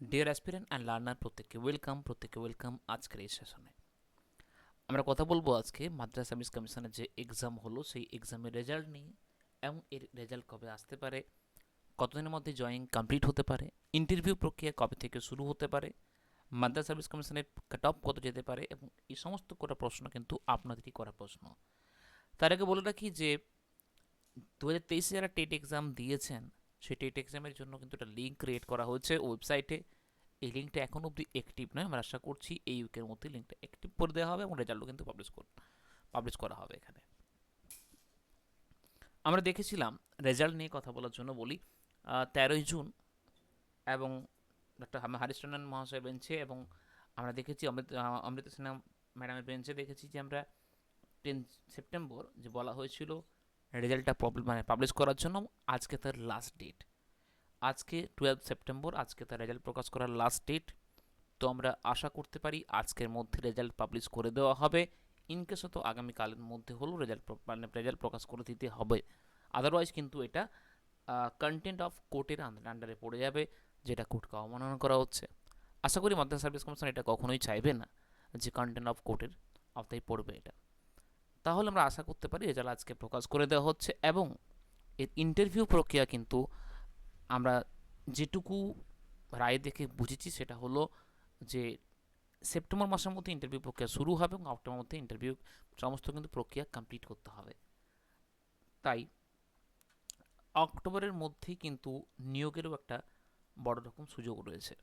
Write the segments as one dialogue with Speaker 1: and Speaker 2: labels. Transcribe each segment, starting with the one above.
Speaker 1: Deer aspirant and learner প্রত্যেককে welcome প্রত্যেককে welcome আজকের এই সেশনে আমরা কথা বলব আজকে মাদ্রাস সার্ভিস কমিশনের যে এক্সাম হলো, সেই এক্সামের রেজাল্ট নিয়ে এবং এর রেজাল্ট কবে আসতে পারে, কতদিনের মধ্যে জয়েন কমপ্লিট হতে পারে ইন্টারভিউ প্রক্রিয়া কবে থেকে শুরু হতে পারে, মাদ্রাস সার্ভিস কমিশনের কাট অফ কত যেতে পারে এবং এই সমস্ত কটা প্রশ্ন কিন্তু আপনাদেরই করা প্রশ্ন। তার আগে বলে রাখি যে দু হাজার তেইশে যারা টেট এক্সাম দিয়েছেন সেই টেট এক্সামের জন্য কিন্তু একটা লিঙ্ক ক্রিয়েট করা হয়েছে ওয়েবসাইটে। এই লিঙ্কটা এখন অবধি অ্যাক্টিভ নয়। আমরা আশা করছি এই উইকের মধ্যে লিঙ্কটা অ্যাক্টিভ করে দেওয়া হবে এবং রেজাল্টও কিন্তু পাবলিশ কর পাবলিশ করা হবে এখানে। আমরা দেখেছিলাম রেজাল্ট নিয়ে কথা বলার জন্য বলি তেরোই জুন এবং ডক্টর হারিস টন্ডন মহাশয় বেঞ্চে এবং আমরা দেখেছি অমৃত অমৃতা সিনহা ম্যাডামের বেঞ্চে দেখেছি যে আমরা টেন সেপ্টেম্বর যে বলা হয়েছিল রেজাল্টটা মানে পাবলিশ করার জন্য আজকে তার লাস্ট ডেট আজকে টুয়েলভ সেপ্টেম্বর আজকে তার রেজাল্ট প্রকাশ করার লাস্ট ডেট তো আমরা আশা করতে পারি আজকের মধ্যে রেজাল্ট পাবলিশ করে দেওয়া হবে। ইনকেস তো আগামীকালের মধ্যে হলেও রেজাল্ট মানে রেজাল্ট প্রকাশ করে দিতে হবে। আদারওয়াইজ কিন্তু এটা কন্টেন্ট অফ কোর্টের আন্ডারে পড়ে যাবে, যেটা কোর্টকে অবমাননা করা হচ্ছে। আশা করি মাদ্রাসা সার্ভিস কমিশন এটা কখনোই চাইবে না যে কন্টেন্ট অফ কোর্টের আওতায় পড়বে এটা। তাহলে আমরা আশা করতে পারি রেজাল্ট আজকে প্রকাশ করে দেওয়া হচ্ছে এবং এর ইন্টারভিউ প্রক্রিয়া কিন্তু আমরা যেটুকু রায় দেখে বুঝেছি সেটা হলো যে সেপ্টেম্বর মাসের মধ্যে ইন্টারভিউ প্রক্রিয়া শুরু হবে এবং অক্টোবর মধ্যে ইন্টারভিউ সমস্ত কিন্তু প্রক্রিয়া কমপ্লিট করতে হবে। তাই অক্টোবরের মধ্যেই কিন্তু নিয়োগেরও একটা বড় রকম সুযোগ রয়েছে।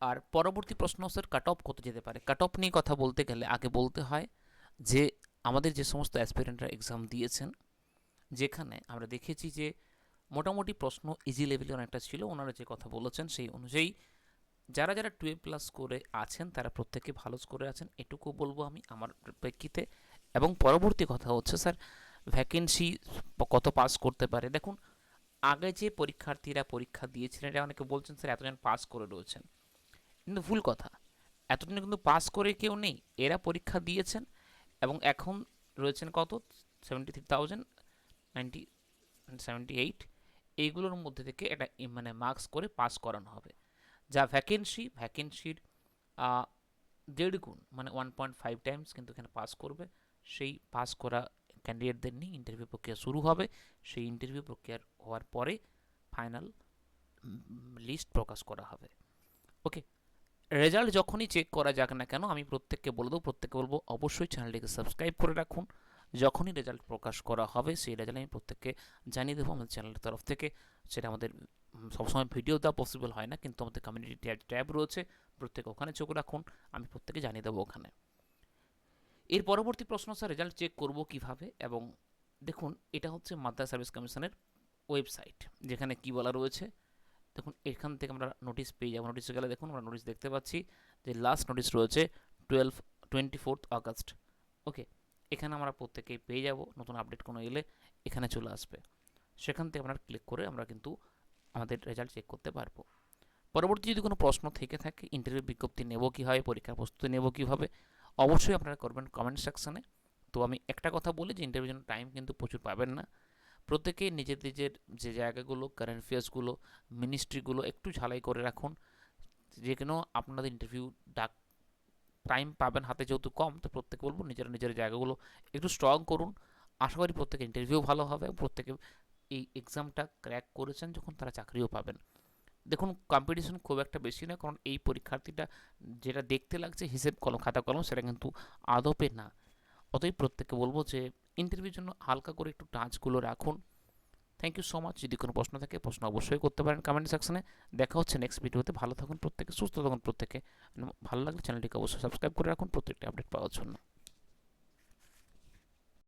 Speaker 1: আর পরবর্তী প্রশ্ন স্যার কাট অফ কত যেতে পারে? কাট অফ নিয়ে কথা বলতে গেলে আগে বলতে হয় যে আমাদের যে সমস্ত অ্যাসপিরেন্টরা এক্সাম দিয়েছেন, যেখানে আমরা দেখেছি যে মোটামুটি প্রশ্ন ইজি লেভেলে অনেকটা ছিল, ওনারা যে কথা বলেছেন সেই অনুযায়ী যারা যারা টুয়েলভ প্লাস করে আছেন, তারা প্রত্যেকে ভালো স্কোরে আছেন, এটুকু বলব আমি আমার প্রেক্ষিতে। এবং পরবর্তী কথা হচ্ছে, স্যার ভ্যাকেন্সি কত পাস করতে পারে? দেখুন, আগে যে পরীক্ষার্থীরা পরীক্ষা দিয়েছিলেন এটা অনেকে বলছেন, স্যার, এতজন পাস করে রয়েছেন। কিন্তু ভুল কথা এতদিন কিন্তু পাস করে কেউ নেই। এরা পরীক্ষা দিয়েছেন এবং এখন রয়েছেন কত? Seventy three thousand ninety seventy eight এইগুলোর মধ্যে থেকে এটা মানে মার্কস করে পাস করানো হবে। যা ভ্যাকেন্সি ভ্যাকেন্সির দেড় গুণ মানে ওয়ান পয়েন্ট ফাইভ টাইমস কিন্তু এখানে পাস করবে। সেই পাস করা ক্যান্ডিডেটদের নিয়ে ইন্টারভিউ প্রক্রিয়া শুরু হবে। সেই ইন্টারভিউ প্রক্রিয়ার হওয়ার পরে ফাইনাল লিস্ট প্রকাশ করা হবে। ওকে রেজাল্ট যখনই চেক করা যাক না কেন, আমি প্রত্যেককে বলে দেবো, প্রত্যেককে বলব অবশ্যই চ্যানেলটিকে সাবস্ক্রাইব করে রাখুন। যখনই রেজাল্ট প্রকাশ করা হবে, সেই রেজাল্ট আমি প্রত্যেককে জানিয়ে দেবো আমাদের চ্যানেলের তরফ থেকে। সেটা আমাদের সবসময় ভিডিও দেওয়া পসিবল হয় না, কিন্তু আমাদের কমিউনিটি ট্যাব রয়েছে, প্রত্যেকে ওখানে চোখ রাখুন, আমি প্রত্যেকে জানিয়ে দেবো ওখানে। এর পরবর্তী প্রশ্ন স্যার রেজাল্ট চেক করব কীভাবে? এবং দেখুন, এটা হচ্ছে মাদ্রাস সার্ভিস কমিশনের ওয়েবসাইট যেখানে কি বলা রয়েছে? দেখুন, এখান থেকে আমরা নোটিশ পেয়ে যাব। নোটিশে গেলে দেখুন, আমরা নোটিশ দেখতে পাচ্ছি যে লাস্ট নোটিশ রয়েছে twelve twenty fourth August okay এখানে আমরা প্রত্যেকেই পেয়ে যাব, নতুন আপডেট কোনো এলে এখানে চলে আসবে। সেখান থেকে আমরা ক্লিক করে আমরা কিন্তু আমাদের রেজাল্ট চেক করতে পারব। পরবর্তী যদি কোনো প্রশ্ন থেকে থাকে ইন্টারভিউ বিজ্ঞপ্তি নেব কীভাবে পরীক্ষার প্রস্তুতি নেব কীভাবে, অবশ্যই আপনারা করবেন কমেন্ট সেকশানে তো আমি একটা কথা বলি, যে ইন্টারভিউর জন্য টাইম কিন্তু প্রচুর পাবেন না। প্রত্যেকেই নিজের নিজের যে জায়গাগুলো কারেন্ট অ্যাফেয়ার্সগুলো মিনিস্ট্রিগুলো একটু ঝালাই করে রাখুন। যেখানেও আপনাদের ইন্টারভিউ ডাক টাইম পাবেন, হাতে যেহেতু কম, তো প্রত্যেকে বলব নিজের নিজের জায়গাগুলো একটু স্ট্রং করুন। আশা করি প্রত্যেকে ইন্টারভিউ ভালো হবে, প্রত্যেকে এই এক্সামটা ক্র্যাক করেছেন যখন তারা চাকরিও পাবেন। দেখুন কম্পিটিশন খুব একটা বেশি না, কারণ এই পরীক্ষার্থীটা যেটা দেখতে লাগছে, হিসেব কলম, খাতা কলম, সেটা কিন্তু আদপে না। অতএব প্রত্যেককে বলব যে ইন্টারভিউর জন্য হালকা করে একটু টাচগুলো রাখুন। থ্যাংক ইউ সো মাচ যদি কোনো প্রশ্ন থাকে, প্রশ্ন অবশ্যই করতে পারেন কমেন্ট সেকশনে দেখা হচ্ছে নেক্সট ভিডিওতে ভালো থাকুন প্রত্যেকে, সুস্থ থাকুন প্রত্যেকে। ভালো লাগলে চ্যানেলটিকে অবশ্যই সাবস্ক্রাইব করে রাখুন। প্রত্যেকটি আপডেট পাওয়ার জন্য।